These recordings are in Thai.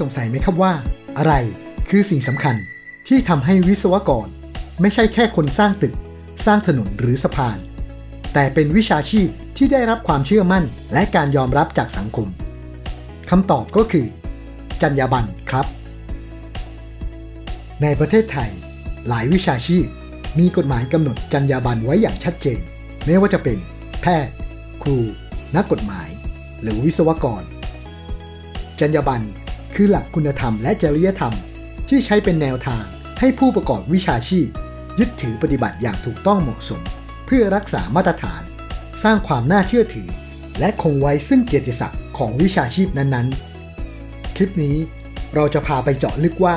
สงสัยไหมครับว่า อะไรคือสิ่งสำคัญที่ทำให้วิศวกร ไม่ใช่แค่คนสร้างตึก สร้างถนนหรือสะพาน แต่เป็นวิชาชีพที่ได้รับความเชื่อมั่น และการยอมรับจากสังคมคำตอบก็คือ จรรยาบรรณครับ ในประเทศไทย หลายวิชาชีพ มีกฎหมายกำหนดจรรยาบรรณไว้อย่างชัดเจน ไม่ว่าจะเป็น แพทย์ ครู นักกฎหมาย หรือวิศวกร จรรยาบรรณ คือหลักคุณธรรมและจริยธรรม ที่ใช้เป็นแนวทางให้ผู้ประกอบวิชาชีพ ยึดถือปฏิบัติอย่างถูกต้องเหมาะสม เพื่อรักษามาตรฐาน สร้างความน่าเชื่อถือ และคงไว้ซึ่งเกียรติศักดิ์ของวิชาชีพนั้นๆ คลิปนี้เราจะพาไปเจาะลึกว่า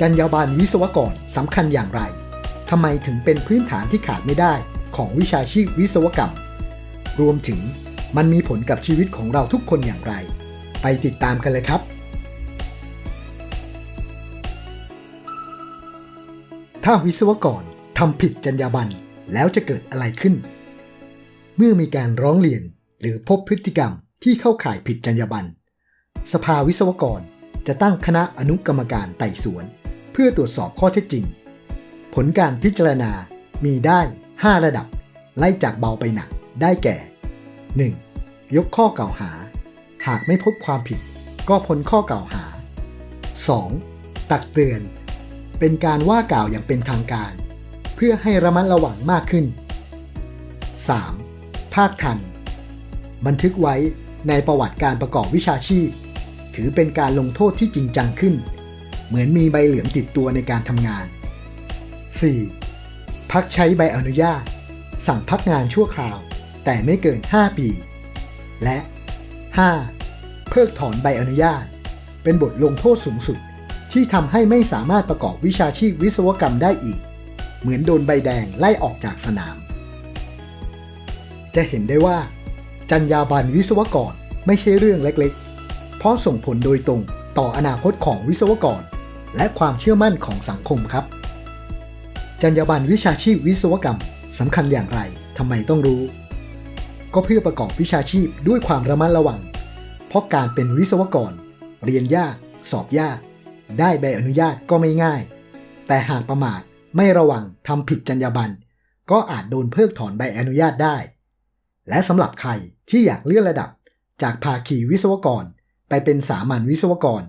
จรรยาบรรณวิศวกรสำคัญอย่างไรทำไมถึงเป็นพื้นฐานที่ขาดไม่ได้ของวิชาชีพวิศวกรรม รวมถึงมันมีผลกับชีวิตของเราทุกคนอย่างไร ไปติดตามกันเลยครับ ถ้าวิศวกรทำผิดจรรยาบรรณแล้วจะเกิดอะไรขึ้น เมื่อมีการร้องเรียนหรือพบพฤติกรรมที่เข้าข่ายผิดจรรยาบรรณสภาวิศวกรจะตั้งคณะอนุกรรมการไต่สวน เพื่อตรวจสอบข้อเท็จจริง ผลการพิจารณามีได้ 5 ระดับ ไล่จากเบาไปหนักได้แก่ 1. ยกข้อกล่าวหา หากไม่พบความผิด ก็พ้นข้อกล่าวหา 2. ตักเตือน เป็นการว่ากล่าวอย่างเป็นทางการ เพื่อให้ระมัดระวังมากขึ้น 3. ภาคทัน บันทึกไว้ในประวัติการประกอบวิชาชีพ ถือเป็นการลงโทษที่จริงจังขึ้น เหมือนมีใบเหลืองติดตัวในการทำงาน 4. พักใช้ใบอนุญาต สั่งพักงานชั่วคราว แต่ไม่เกิน 5 ปี และ 5. เพิกถอนใบอนุญาต เป็นบทลงโทษสูงสุด ที่ทำให้ไม่สามารถประกอบวิชาชีพวิศวกรรมได้อีก เหมือนโดนใบแดงไล่ออกจากสนาม จะเห็นได้ว่าจรรยาบรรณวิศวกรไม่ใช่เรื่องเล็กๆ เพราะส่งผลโดยตรงต่ออนาคตของวิศวกร และความเชื่อมั่นของสังคมครับจรรยาบรรณวิชาชีพวิศวกรรมสำคัญอย่างไรทำไมต้องรู้ ก็เพื่อประกอบวิชาชีพด้วยความระมัดระวัง เพราะการเป็นวิศวกร เรียนยาก สอบยาก ได้ใบอนุญาตก็ไม่ง่าย แต่หากประมาทไม่ระวังทำผิดจรรยาบรรณก็อาจโดนเพิกถอนใบอนุญาตได้ และสำหรับใครที่อยากเลื่อนระดับจากภาคีวิศวกร ไปเป็นสามัญวิศวกร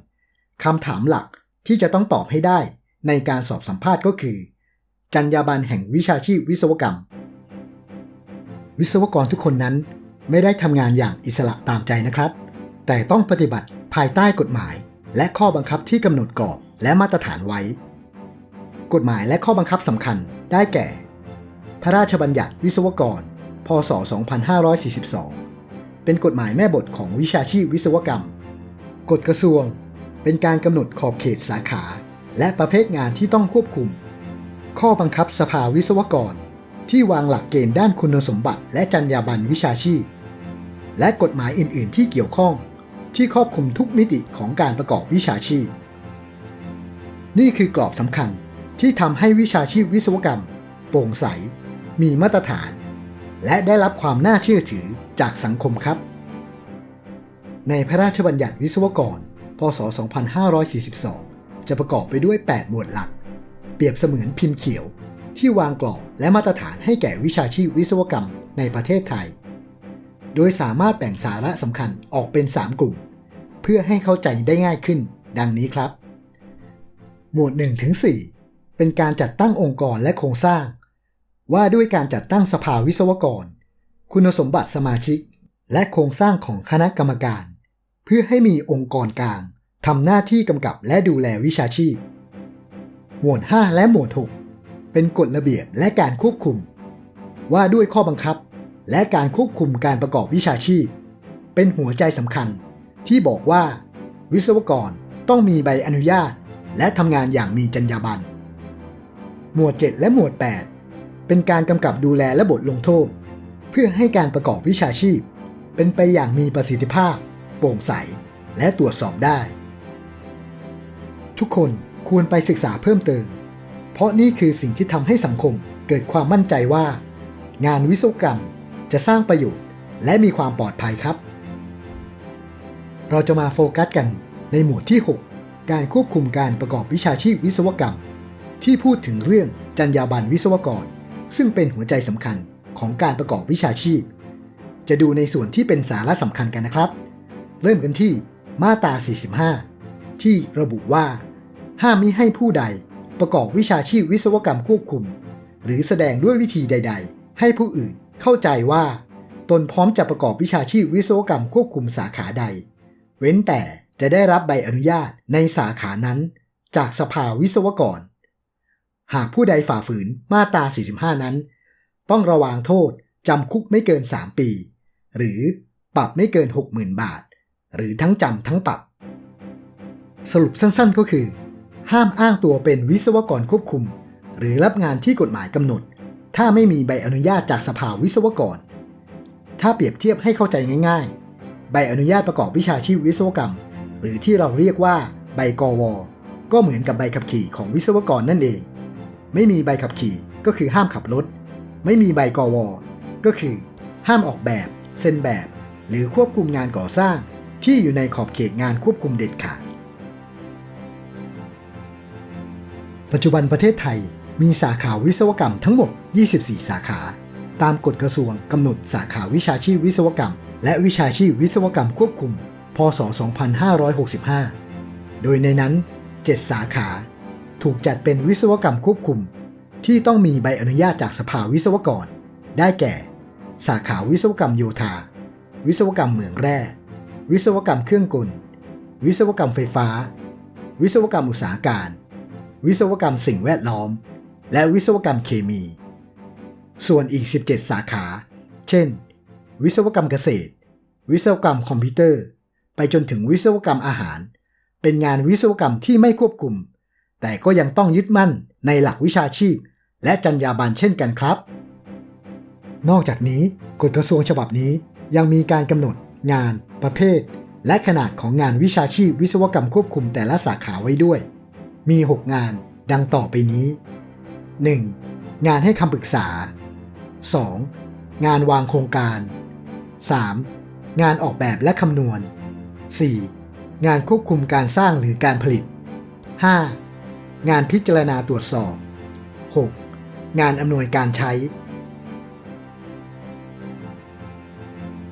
คำถามหลักที่จะต้องตอบให้ได้ในการสอบสัมภาษณ์ก็คือ จรรยาบรรณแห่งวิชาชีพวิศวกรรม วิศวกรทุกคนนั้นไม่ได้ทำงานอย่างอิสระตามใจนะครับ แต่ต้องปฏิบัติภายใต้กฎหมาย และข้อบังคับที่กำหนดกรอบและมาตรฐานไว้ กฎหมายและข้อบังคับสำคัญได้แก่ พระราชบัญญัติวิศวกร พศ 2542 เป็นกฎหมายแม่บทของวิชาชีพวิศวกรรม กฎกระทรวง เป็นการกำหนดขอบเขตสาขา และประเภทงานที่ต้องควบคุม ข้อบังคับสภาวิศวกร ที่วางหลักเกณฑ์ด้านคุณสมบัติ และจรรยาบรรณวิชาชีพ และกฎหมายอื่น ๆ ที่เกี่ยวข้อง ที่ครอบคลุมทุกมิติของการประกอบวิชาชีพ นี่คือกรอบสำคัญที่ทำให้วิชาชีพวิศวกรรม โปร่งใส มีมาตรฐาน และได้รับความน่าเชื่อถือจากสังคมครับ ในพระราชบัญญัติวิศวกร พศ 2542 จะประกอบไปด้วย 8 หมวดหลัก เปรียบเสมือนพิมพ์เขียว ที่วางกรอบและมาตรฐานให้แก่วิชาชีพวิศวกรรมในประเทศไทย โดยสามารถแบ่งสาระสำคัญออกเป็น 3 กลุ่ม พื่อให้เข้าใจได้ง่ายขึ้น ดังนี้ครับ หมวด1ถึง4เป็นการจัดตั้งองค์กรและโครงสร้าง ว่าด้วยการจัดตั้งสภาวิศวกร คุณสมบัติสมาชิก และโครงสร้างของคณะกรรมการ เพื่อให้มีองค์กรกลางทำหน้าที่กำกับและดูแลวิชาชีพ หมวด 5 และหมวด 6 เป็นกฎระเบียบและการควบคุม ว่าด้วยข้อบังคับ และการควบคุมการประกอบวิชาชีพ เป็นหัวใจสำคัญ ที่บอกว่า วิศวกรต้องมีใบอนุญาต และทำงานอย่างมีจรรยาบรรณ หมวด 7 และหมวด 8 เป็นการกำกับดูแลและบทลงโทษ เพื่อให้การประกอบวิชาชีพ เป็นไปอย่างมีประสิทธิภาพ โปร่งใส และตรวจสอบได้ ทุกคนควรไปศึกษาเพิ่มเติม เพราะนี่คือสิ่งที่ทำให้สังคมเกิดความมั่นใจว่า งานวิศวกรรมจะสร้างประโยชน์และมีความปลอดภัยครับ เราจะมาโฟกัสกันในหมวดที่ 6 การควบคุมการประกอบวิชาชีพวิศวกรรม ที่พูดถึงเรื่องจรรยาบรรณวิศวกร ซึ่งเป็นหัวใจสำคัญของการประกอบวิชาชีพ จะดูในส่วนที่เป็นสาระสำคัญกันนะครับ เริ่มกันที่มาตรา 45 ที่ระบุว่า ห้ามมิให้ผู้ใดประกอบวิชาชีพวิศวกรรมควบคุม หรือแสดงด้วยวิธีใด ๆ ให้ผู้อื่นเข้าใจว่า ตนพร้อมจะประกอบวิชาชีพวิศวกรรมควบคุมสาขาใด เว้นแต่จะได้รับใบอนุญาตในสาขานั้น จากสภาวิศวกร หากผู้ใดฝ่าฝืนมาตรา 45 นั้น ต้องระวางโทษจำคุกไม่เกิน 3 ปี หรือปรับไม่เกิน 60,000 บาท หรือทั้งจำทั้งปรับ สรุปสั้นๆก็คือ ห้ามอ้างตัวเป็นวิศวกรควบคุม หรือรับงานที่กฎหมายกำหนด ถ้าไม่มีใบอนุญาตจากสภาวิศวกร ถ้าเปรียบเทียบให้เข้าใจง่ายๆ ใบอนุญาตประกอบวิชาชีพวิศวกรรม หรือที่เราเรียกว่าใบกว ก็เหมือนกับใบขับขี่ของวิศวกรนั่นเอง ไม่มีใบขับขี่ก็คือห้ามขับรถ ไม่มีใบกว ก็คือ ห้ามออกแบบ เซ็นแบบ หรือควบคุมงานก่อสร้าง ที่อยู่ในขอบเขตงานควบคุมเด็ดขาด ปัจจุบันประเทศไทยมีสาขาวิศวกรรมทั้งหมด 24 สาขา ตามกฎกระทรวงกำหนดสาขาวิชาชีพวิศวกรรม และวิชาชีพวิศวกรรมควบคุม พศ 2565 โดยในนั้น 7 สาขา ถูกจัดเป็นวิศวกรรมควบคุม ที่ต้องมีใบอนุญาตจากสภาวิศวกร ได้แก่ สาขาวิศวกรรมโยธา วิศวกรรมเหมืองแร่ วิศวกรรมเครื่องกล วิศวกรรมไฟฟ้า วิศวกรรมอุตสาหการ วิศวกรรมสิ่งแวดล้อม และวิศวกรรมเคมี ส่วนอีก 17 สาขา เช่น วิศวกรรมเกษตร วิศวกรรมคอมพิวเตอร์ ไปจนถึงวิศวกรรมอาหาร เป็นงานวิศวกรรมที่ไม่ควบคุม แต่ก็ยังต้องยึดมั่นในหลักวิชาชีพ และจรรยาบรรณเช่นกันครับ นอกจากนี้กฎกระทรวงฉบับนี้ยังมีการกำหนด งาน ประเภท และขนาดของงานวิชาชีพวิศวกรรมควบคุมแต่ละสาขาไว้ด้วย มี 6 งานดังต่อไปนี้ 1. งานให้คำปรึกษา 2. งานวางโครงการ 3. งานออกแบบและคำนวณ 4. งานควบคุมการสร้างหรือการผลิต 5. งานพิจารณาตรวจสอบ 6. งานอำนวยการใช้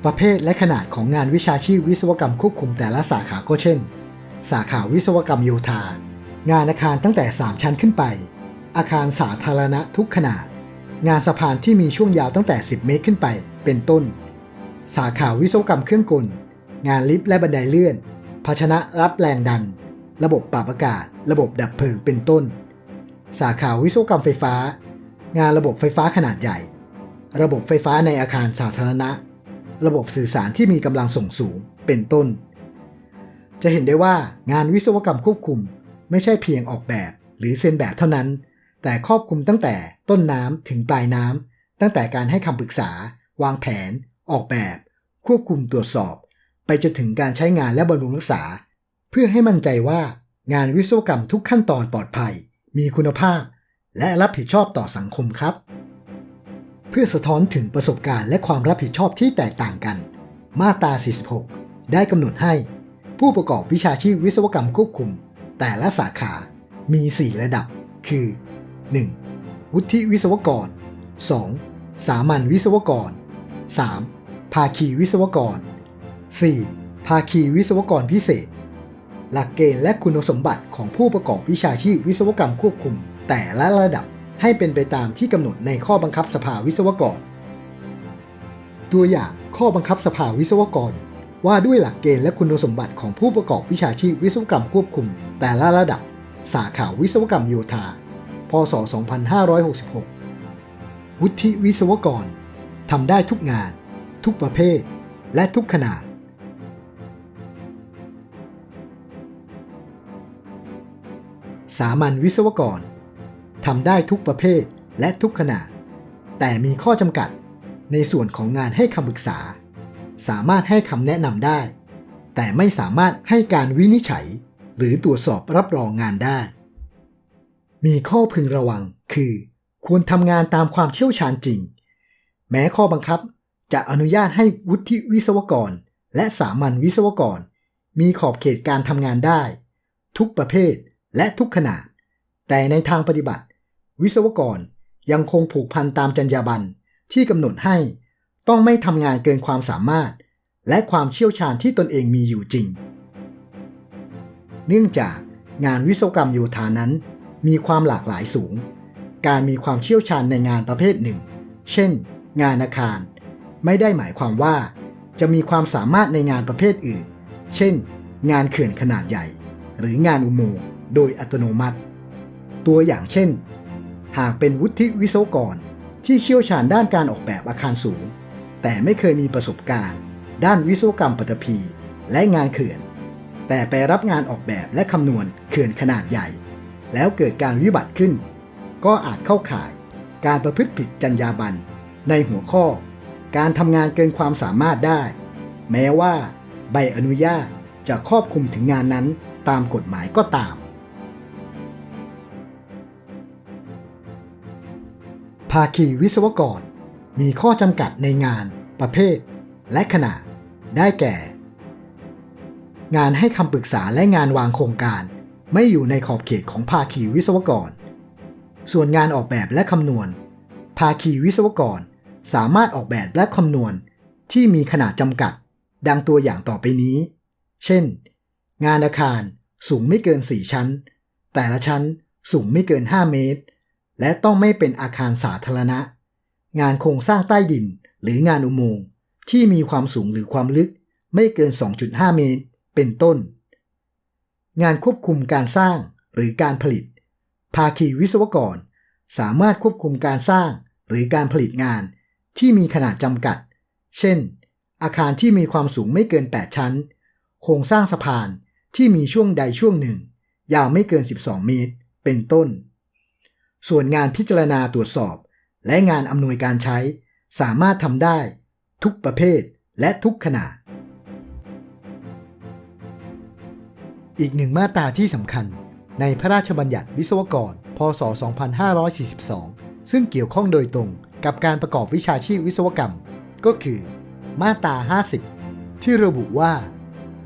ประเภทและขนาดของงานวิชาชีพวิศวกรรมควบคุมแต่ละสาขาก็เช่น สาขาวิศวกรรมโยธา งานอาคารตั้งแต่ 3 ชั้นขึ้นไป อาคารสาธารณะทุกขนาด งานสะพานที่มีช่วงยาวตั้งแต่ 10 เมตรขึ้นไป เป็นต้น สาขาวิศวกรรมเครื่องกล งานลิฟต์และบันไดเลื่อน ภาชนะรับแรงดัน ระบบปรับอากาศ ระบบดับเพลิงเป็นต้น สาขาวิศวกรรมไฟฟ้า งานระบบไฟฟ้าขนาดใหญ่ ระบบไฟฟ้าในอาคารสาธารณะ ระบบสื่อสารที่มีกำลังส่งสูงเป็นต้น จะเห็นได้ว่างานวิศวกรรมควบคุม ไม่ใช่เพียงออกแบบหรือเซ็นแบบเท่านั้น แต่ครอบคลุมตั้งแต่ต้นน้ำถึงปลายน้ำตั้งแต่การให้คำปรึกษา วางแผน ออกแบบ ควบคุมตรวจสอบ ไปจนถึงการใช้งานและบำรุงรักษา เพื่อให้มั่นใจว่างานวิศวกรรมทุกขั้นตอนปลอดภัย มีคุณภาพ และรับผิดชอบต่อสังคมครับ เพื่อสะท้อนถึงประสบการณ์และความรับผิดชอบที่แตกต่างกัน มาตรา 46 ได้กำหนดให้ ผู้ประกอบวิชาชีพวิศวกรรมควบคุม แต่ละสาขา มี 4 ระดับ คือ 1. วุฒิวิศวกร 2. สามัญวิศวกร 3. ภาคีวิศวกร 4. ภาคีวิศวกรพิเศษ หลักเกณฑ์และคุณสมบัติของผู้ประกอบวิชาชีพวิศวกรรมควบคุม แต่ละระดับให้เป็นไปตามที่กำหนดในข้อบังคับสภาวิศวกร ตัวอย่างข้อบังคับสภาวิศวกร ว่าด้วยหลักเกณฑ์และคุณสมบัติของผู้ประกอบวิชาชีพวิศวกรรมควบคุม แต่ละระดับ สาขาวิศวกรรมโยธา พศ 2566 วุฒิวิศวกรทำได้ทุกงาน ทุกประเภทและทุกขนาด สามัญวิศวกรทำได้ทุกประเภทและทุกขนาด แต่มีข้อจำกัดในส่วนของงานให้คำปรึกษา สามารถให้คำแนะนำได้ แต่ไม่สามารถให้การวินิจฉัย หรือตรวจสอบรับรองงานได้ มีข้อพึงระวังคือ ควรทำงานตามความเชี่ยวชาญจริง แม้ข้อบังคับ จะอนุญาตให้วุฒิวิศวกร และสามัญวิศวกร มีขอบเขตการทำงานได้ ทุกประเภทและทุกขนาด แต่ในทางปฏิบัติ วิศวกรยังคงผูกพันตามจรรยาบรรณที่กำหนดให้ต้องไม่ทำงานเกินความสามารถ และความเชี่ยวชาญที่ตนเองมีอยู่จริง เนื่องจากงานวิศวกรรมโยธานั้น มีความหลากหลายสูง การมีความเชี่ยวชาญในงานประเภทหนึ่ง เช่น งานอาคาร ไม่ได้หมายความว่า จะมีความสามารถในงานประเภทอื่น เช่น งานเขื่อนขนาดใหญ่ หรืองานอุโมงค์โดยอัตโนมัติ ตัวอย่างเช่น หากเป็นวุฒิวิศวกรที่เชี่ยวชาญด้านการออกแบบอาคารสูง แต่ไม่เคยมีประสบการณ์ ด้านวิศวกรรมปฐพีและงานเขื่อน แต่ไปรับงานออกแบบและคำนวณเขื่อนขนาดใหญ่ แล้วเกิดการวิบัติขึ้น ก็อาจเข้าข่าย การประพฤติผิดจรรยาบรรณในหัวข้อ การทำงานเกินความสามารถได้ แม้ว่า ใบอนุญาตจะครอบคลุมถึงงานนั้นตามกฎหมายก็ตาม ภาคีวิศวกร มีข้อจำกัดในงาน ประเภท และขนาด ได้แก่ งานให้คำปรึกษาและงานวางโครงการ ไม่อยู่ในขอบเขตของภาคีวิศวกร ส่วนงานออกแบบและคำนวณ ภาคีวิศวกร สามารถออกแบบและคำนวณที่มีขนาดจำกัด ดังตัวอย่างต่อไปนี้ เช่น งานอาคารสูงไม่เกิน 4 ชั้น แต่ละชั้นสูงไม่เกิน 5 เมตร และต้องไม่เป็นอาคารสาธารณะ งานโครงสร้างใต้ดินหรืองานอุโมงค์ที่มีความสูงหรือความลึกไม่เกิน 2.5 เมตร เป็นต้น งานควบคุมการสร้างหรือการผลิต ภาคีวิศวกร สามารถควบคุมการสร้างหรือการผลิตงาน ที่มีขนาดจำกัด เช่น อาคารที่มีความสูงไม่เกิน 8 ชั้น โครงสร้างสะพานที่มีช่วงใดช่วงหนึ่ง ยาวไม่เกิน 12 เมตร เป็นต้น ส่วนงานพิจารณาตรวจสอบ และงานอำนวยการใช้ สามารถทำได้ ทุกประเภทและทุกขนาด อีกหนึ่งมาตราที่สำคัญ ในพระราชบัญญัติวิศวกร พศ 2542 ซึ่งเกี่ยวข้องโดยตรง กับการประกอบวิชาชีพวิศวกรรม ก็คือ มาตรา 50 ที่ระบุว่า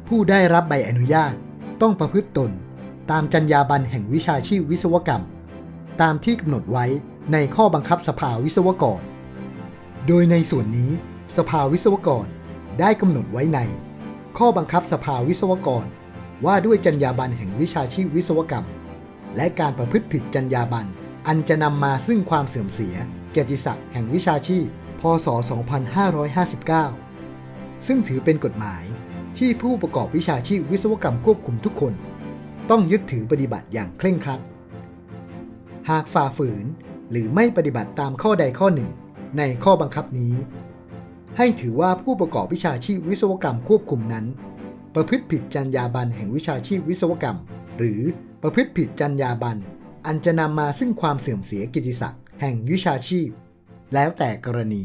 ผู้ได้รับใบอนุญาตต้องประพฤติตน ตามจรรยาบรรณแห่งวิชาชีพวิศวกรรม ตามที่กำหนดไว้ในข้อบังคับสภาวิศวกร โดยในส่วนนี้ สภาวิศวกรได้กำหนดไว้ใน ข้อบังคับสภาวิศวกร ว่าด้วยจรรยาบรรณแห่งวิชาชีพวิศวกรรม และการประพฤติผิดจรรยาบรรณอันจะนำมาซึ่งความเสื่อมเสีย เกียรติศักดิ์แห่งวิชาชีพ พศ 2559 ซึ่งถือเป็นกฎหมายที่ผู้ประกอบวิชาชีพวิศวกรรมควบคุมทุกคน ต้องยึดถือปฏิบัติอย่างเคร่งครัด หากฝ่าฝืนหรือไม่ปฏิบัติตามข้อใดข้อหนึ่ง ในข้อบังคับนี้ ให้ถือว่าผู้ประกอบวิชาชีพวิศวกรรมควบคุมนั้น ประพฤติผิดจรรยาบรรณแห่งวิชาชีพวิศวกรรม หรือประพฤติผิดจรรยาบรรณอันจะนำมาซึ่งความเสื่อมเสียกิตติศักดิ์ แห่งวิชาชีพ แล้วแต่กรณี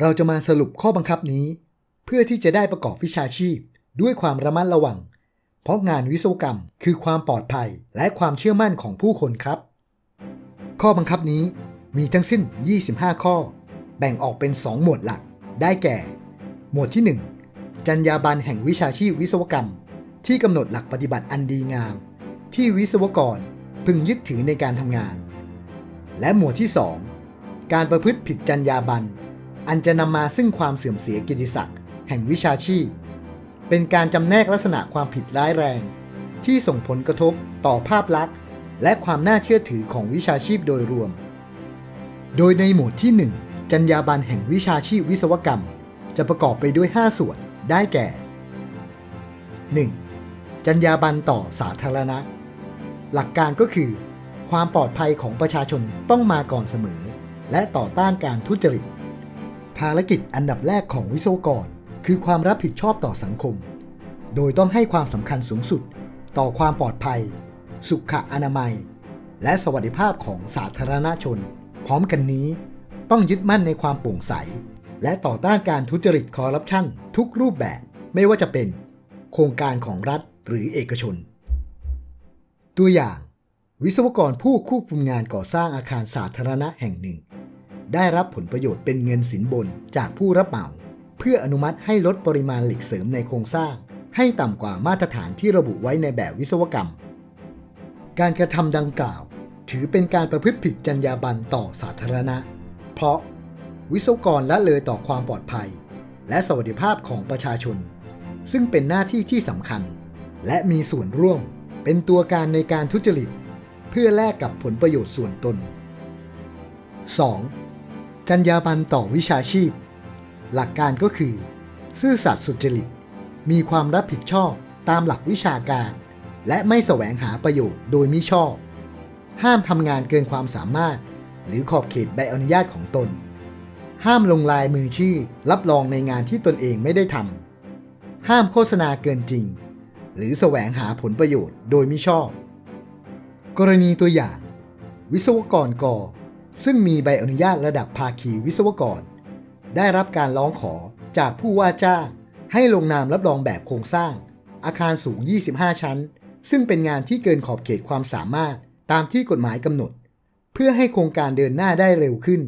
เราจะมาสรุปข้อบังคับนี้ เพื่อที่จะได้ประกอบวิชาชีพด้วยความระมัดระวัง เพราะงานวิศวกรรมคือความปลอดภัยและความเชื่อมั่นของผู้คนครับ ข้อบังคับนี้มีทั้งสิ้น 25 ข้อ แบ่งออกเป็น 2 หมวดหลัก ได้แก่ หมวดที่ 1 จรรยาบรรณแห่งวิชาชีพวิศวกรรม ที่กำหนดหลักปฏิบัติอันดีงาม ที่วิศวกรพึงยึดถือในการทำงาน และหมวดที่ 2 การประพฤติผิดจรรยาบรรณอันจะนำมาซึ่งความเสื่อมเสียกิติศักดิ์แห่งวิชาชีพ เป็นการจำแนกลักษณะความผิดร้ายแรง ที่ส่งผลกระทบต่อภาพลักษณ์ และความน่าเชื่อถือของวิชาชีพโดยรวม โดยในหมวดที่ 1 จรรยาบรรณแห่งวิชาชีพวิศวกรรม จะประกอบไปด้วย 5 ส่วนได้แก่ 1. จรรยาบรรณต่อสาธารณะ หลักการก็คือ ความปลอดภัยของประชาชนต้องมาก่อนเสมอ และต่อต้านการทุจริต ภารกิจอันดับแรกของวิศวกร คือความรับผิดชอบต่อสังคม โดยต้องให้ความสำคัญสูงสุด ต่อความปลอดภัย สุขอนามัย และสวัสดิภาพของสาธารณชน พร้อมกันนี้ ต้องยึดมั่นในความโปร่งใส และต่อต้านการทุจริตคอร์รัปชันทุกรูปแบบไม่ว่าจะเป็น โครงการของรัฐหรือเอกชน ตัวอย่าง วิศวกรผู้ควบคุมงานก่อสร้างอาคารสาธารณะแห่งหนึ่ง ได้รับผลประโยชน์เป็นเงินสินบนจากผู้รับเหมา เพื่ออนุมัติให้ลดปริมาณเหล็กเสริมในโครงสร้าง ให้ต่ำกว่ามาตรฐานที่ระบุไว้ในแบบวิศวกรรม การกระทำดังกล่าว ถือเป็นการประพฤติผิดจรรยาบรรณต่อสาธารณะ เพราะวิศวกรละเลยต่อความปลอดภัย และสวัสดิภาพของประชาชน ซึ่งเป็นหน้าที่ที่สำคัญ และมีส่วนร่วมเป็นตัวการในการทุจริต พื่อแลกกับผลประโยชน์ส่วนตน 2. จรรยาบรรณต่อวิชาชีพ หลักการก็คือ ซื่อสัตย์สุจริต มีความรับผิดชอบตามหลักวิชาการ และไม่แสวงหาประโยชน์โดยมิชอบ ห้ามทำงานเกินความสามารถ หรือขอบเขตใบอนุญาตของตน ห้ามลงลายมือชื่อรับรองในงานที่ตนเองไม่ได้ทำห้ามโฆษณาเกินจริง หรือแสวงหาผลประโยชน์โดยมิชอบ กรณีตัวอย่าง วิศวกรกอซึ่งมีใบอนุญาตระดับภาคีวิศวกร ได้รับการร้องขอจากผู้ว่าจ้างให้ลงนามรับรองแบบโครงสร้าง อาคารสูง 25 ชั้น ซึ่งเป็นงานที่เกินขอบเขตความสามารถตามที่กฎหมายกำหนด เพื่อให้โครงการเดินหน้าได้เร็วขึ้น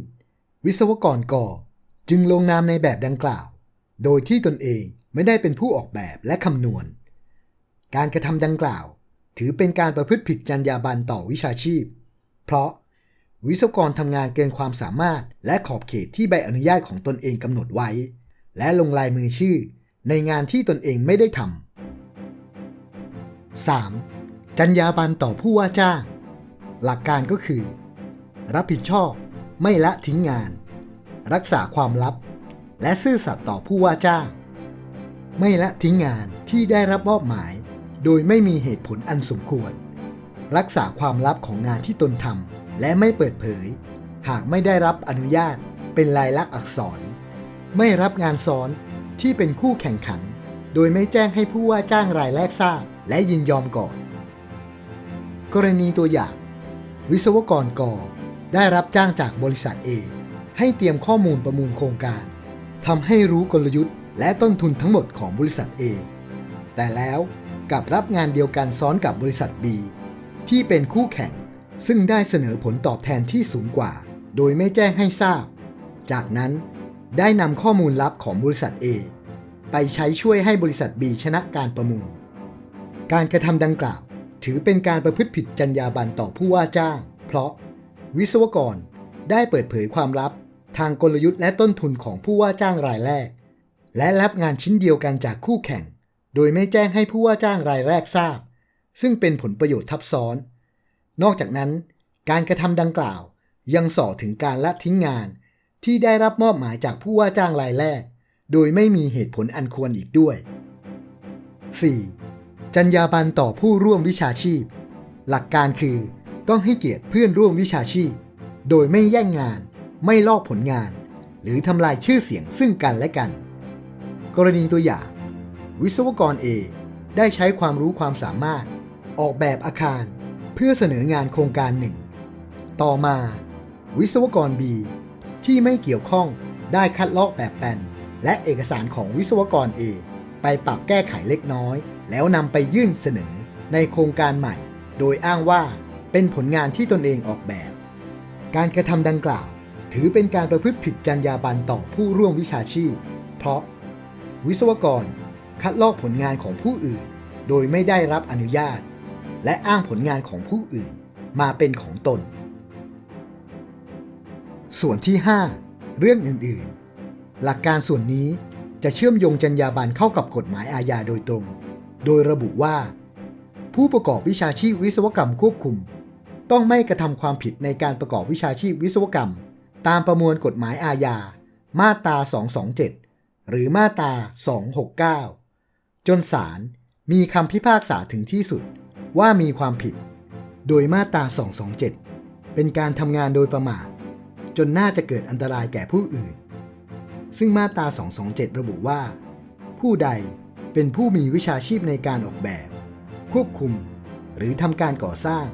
วิศวกรกอจึงลงนามในแบบดังกล่าว โดยที่ตนเองไม่ได้เป็นผู้ออกแบบและคำนวณ การกระทำดังกล่าว ถือเป็นการประพฤติผิดจรรยาบรรณต่อวิชาชีพ เพราะวิศวกรทำงานเกินความสามารถ และขอบเขตที่ใบอนุญาตของตนเองกำหนดไว้ และลงลายมือชื่อ ในงานที่ตนเองไม่ได้ทำ 3. จรรยาบรรณต่อผู้ว่าจ้าง หลักการก็คือ รับผิดชอบ ไม่ละทิ้งงาน รักษาความลับ และซื่อสัตย์ต่อผู้ว่าจ้าง ไม่ละทิ้งงานที่ได้รับมอบหมาย โดยไม่มีเหตุผลอันสมควร รักษาความลับของงานที่ตนทำและไม่เปิดเผย หากไม่ได้รับอนุญาตเป็นลายลักษณ์อักษร ไม่รับงานซ้อนที่เป็นคู่แข่งขัน โดยไม่แจ้งให้ผู้ว่าจ้างรายแรกทราบและยินยอมก่อน กรณีตัวอย่าง วิศวกรกอได้รับจ้างจากบริษัท A ให้เตรียมข้อมูลประมูลโครงการทำให้รู้กลยุทธ์และต้นทุนทั้งหมดของบริษัท A แต่แล้ว กับรับงานเดียวกันซ้อนกับบริษัท B ที่เป็นคู่แข่ง ซึ่งได้เสนอผลตอบแทนที่สูงกว่า โดยไม่แจ้งให้ทราบ จากนั้นได้นำข้อมูลลับของบริษัท A ไปใช้ช่วยให้บริษัท B ชนะการประมูล การกระทำดังกล่าว ถือเป็นการประพฤติผิดจรรยาบรรณต่อผู้ว่าจ้าง เพราะวิศวกรได้เปิดเผยความลับ ทางกลยุทธ์และต้นทุนของผู้ว่าจ้างรายแรก และรับงานชิ้นเดียวกันจากคู่แข่ง โดยไม่แจ้งให้ผู้ว่าจ้างรายแรกทราบ ซึ่งเป็นผลประโยชน์ทับซ้อน นอกจากนั้น การกระทำดังกล่าวยังส่อถึงการละทิ้งงาน ที่ได้รับมอบหมายจากผู้ว่าจ้างรายแรก โดยไม่มีเหตุผลอันควรอีกด้วย 4. จรรยาบรรณต่อผู้ร่วมวิชาชีพ หลักการคือต้องให้เกียรติเพื่อนร่วมวิชาชีพ โดยไม่แย่งงาน ไม่ลอกผลงาน หรือทำลายชื่อเสียงซึ่งกันและกัน กรณีตัวอย่าง วิศวกร A ได้ใช้ความรู้ความสามารถ ออกแบบอาคารเพื่อเสนองานโครงการหนึ่ง ต่อมา วิศวกร B ที่ไม่เกี่ยวข้องได้คัดลอกแบบแปลนและเอกสารของวิศวกร A ไปปรับแก้ไขเล็กน้อย แล้วนำไปยื่นเสนอในโครงการใหม่ โดยอ้างว่าเป็นผลงานที่ตนเองออกแบบ การกระทำดังกล่าว ถือเป็นการประพฤติผิดจรรยาบรรณต่อผู้ร่วมวิชาชีพ เพราะ วิศวกร คัดลอกผลงานของผู้อื่น โดยไม่ได้รับอนุญาต และอ้างผลงานของผู้อื่นมาเป็นของตน ส่วนที่ 5 เรื่องอื่น ๆ หลักการส่วนนี้จะเชื่อมโยงจรรยาบรรณเข้ากับกฎหมายอาญาโดยตรง โดยระบุว่า ผู้ประกอบวิชาชีพวิศวกรรมควบคุม ต้องไม่กระทำความผิดในการประกอบวิชาชีพวิศวกรรม ตามประมวลกฎหมายอาญา มาตรา 227 หรือมาตรา 269 จนศาลมีคำพิพากษาถึงที่สุดว่ามีความผิด โดยมาตรา 227 เป็นการทำงานโดยประมาทจนน่าจะเกิดอันตรายแก่ผู้อื่น ซึ่งมาตรา 227 ระบุว่า ผู้ใดเป็นผู้มีวิชาชีพในการออกแบบ ควบคุม หรือทำการก่อสร้าง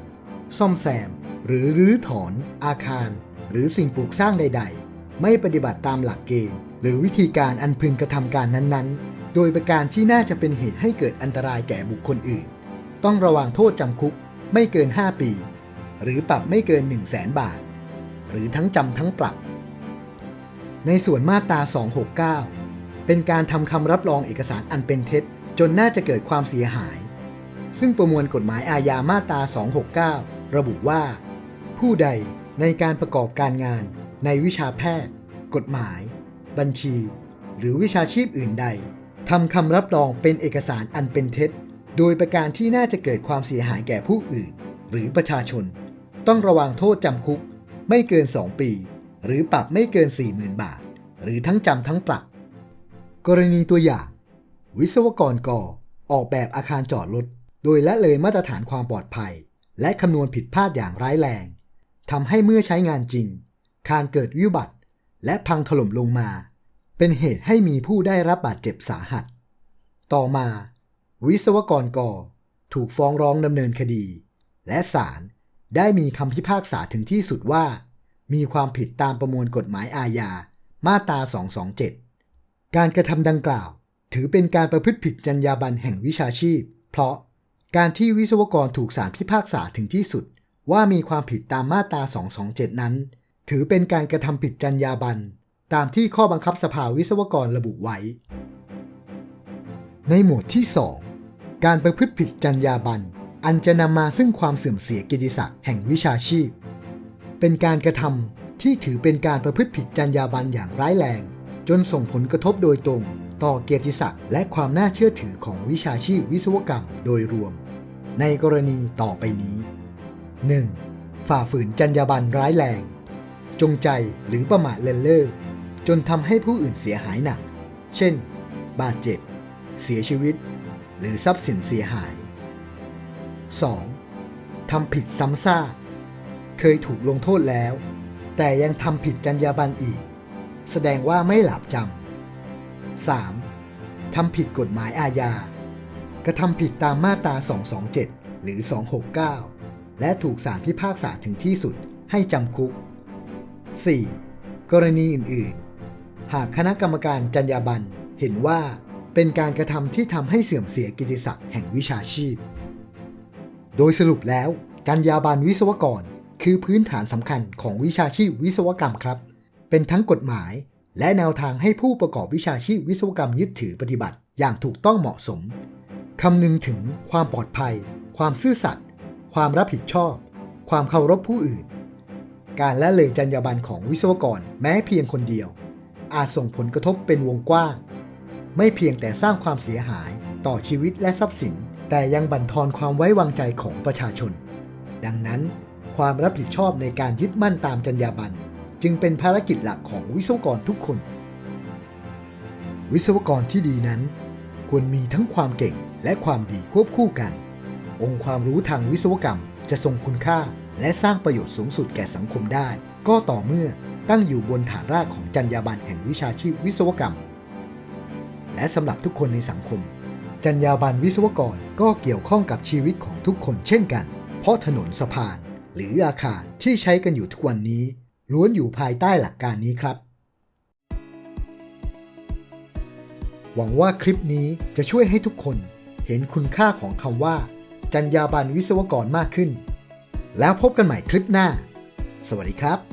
ซ่อมแซม หรือรื้อถอน อาคาร หรือสิ่งปลูกสร้างใด ๆ ไม่ปฏิบัติตามหลักเกณฑ์ หรือวิธีการอันพึงกระทำการนั้นๆ โดยประการที่น่าจะเป็นเหตุให้เกิดอันตรายแก่บุคคลอื่น ต้องระวังโทษจำคุกไม่เกิน 5 ปี หรือปรับไม่เกิน 1 0 0 0 0แสนบาท หรือทั้งจำทั้งปรับ ในส่วนมาตรา 269 เป็นการทำคำรับรองเอกสารอันเป็นเท็จ จนน่าจะเกิดความเสียหาย ซึ่งประมวลกฎหมายอาญามาตรา 269 ระบุว่า ผู้ใดในการประกอบการงานในวิชาแพทย์ กฎหมาย บัญชี หรือวิชาชีพอื่นใด ทำคำรับรองเป็นเอกสารอันเป็นเท็จ โดยประการที่น่าจะเกิดความเสียหายแก่ผู้อื่น หรือประชาชน ต้องระวังโทษจำคุก ไม่เกิน 2 ปี หรือปรับไม่เกิน 40,000 บาท หรือทั้งจำทั้งปรับ กรณีตัวอย่าง วิศวกรก่อออกแบบอาคารจอดรถโดยละเลยมาตรฐานความปลอดภัย และคำนวณผิดพลาดอย่างร้ายแรงทำให้เมื่อใช้งานจริง คานเกิดวิบัติ และพังถล่มลงมา เป็นเหตุให้มีผู้ได้รับบาดเจ็บสาหัส ต่อมา วิศวกรก่อถูกฟ้องร้องดำเนินคดี และศาลได้มีคำพิพากษาถึงที่สุดว่า มีความผิดตามประมวลกฎหมายอาญามาตรา 227 การกระทำดังกล่าว ถือเป็นการประพฤติผิดจรรยาบรรณแห่งวิชาชีพ เพราะการที่วิศวกรถูกศาลพิพากษาถึงที่สุด ว่ามีความผิดตามมาตรา 227 นั้น ถือเป็นการกระทำผิดจรรยาบรรณ ตามที่ข้อบังคับสภาวิศวกรระบุไว้ ในหมวดที่ 2 การประพฤติผิดจรรยาบรรณอันจะนำมาซึ่งความเสื่อมเสียกิตติศักดิ์แห่งวิชาชีพ เป็นการกระทำที่ถือเป็นการประพฤติผิดจรรยาบรรณอย่างร้ายแรง จนส่งผลกระทบโดยตรง ต่อเกียรติศักดิ์และความน่าเชื่อถือของวิชาชีพวิศวกรรมโดยรวม ในกรณีต่อไปนี้ 1. ฝ่าฝืนจรรยาบรรณร้ายแรง จงใจหรือประมาทเลินเล่อ จนทำให้ผู้อื่นเสียหายหนัก เช่น บาดเจ็บ เสียชีวิต หรือทรัพย์สินเสียหาย 2. ทำผิดซ้ำซากเคยถูกลงโทษแล้ว แต่ยังทำผิดจรรยาบรรณอีก แสดงว่าไม่หลับจำ 3. ทำผิดกฎหมายอาญากระทำผิดตามมาตรา 227 หรือ 269 และถูกศาลพิพากษาถึงที่สุดให้จำคุก 4. กรณีอื่น ๆ หากคณะกรรมการจรรยาบรรณเห็นว่าเป็นการกระทำที่ทำให้เสื่อมเสียกิติศักดิ์แห่งวิชาชีพ โดยสรุปแล้วจรรยาบรรณวิศวกร คือพื้นฐานสำคัญของวิชาชีพวิศวกรรมครับ เป็นทั้งกฎหมาย และแนวทางให้ผู้ประกอบวิชาชีพวิศวกรรมยึดถือปฏิบัติอย่างถูกต้องเหมาะสมคำนึงถึงความปลอดภัย ความซื่อสัตย์ ความรับผิดชอบ ความเคารพผู้อื่น การละเลยจรรยาบรรณของวิศวกรแม้เพียงคนเดียว อาจส่งผลกระทบเป็นวงกว้าง ไม่เพียงแต่สร้างความเสียหายต่อชีวิตและทรัพย์สิน แต่ยังบั่นทอนความไว้วางใจของประชาชน ดังนั้น ความรับผิดชอบในการยึดมั่นตามจรรยาบรรณจึงเป็นภารกิจหลักของวิศวกรทุกคน วิศวกรที่ดีนั้น ควรมีทั้งความเก่งและความดีควบคู่กัน องค์ความรู้ทางวิศวกรรมจะทรงคุณค่าและสร้างประโยชน์สูงสุดแก่สังคมได้ ก็ต่อเมื่อ ตั้งอยู่บนฐานรากของจรรยาบรรณแห่งวิชาชีพวิศวกรรม และสำหรับทุกคนในสังคม จรรยาบรรณวิศวกรก็เกี่ยวข้องกับชีวิตของทุกคนเช่นกัน เพราะถนนสะพาน หรืออาคารที่ใช้กันอยู่ทุกวันนี้ ล้วนอยู่ภายใต้หลักการนี้ครับ หวังว่าคลิปนี้จะช่วยให้ทุกคนเห็นคุณค่าของคำว่า จรรยาบรรณวิศวกรมากขึ้น แล้วพบกันใหม่คลิปหน้า สวัสดีครับ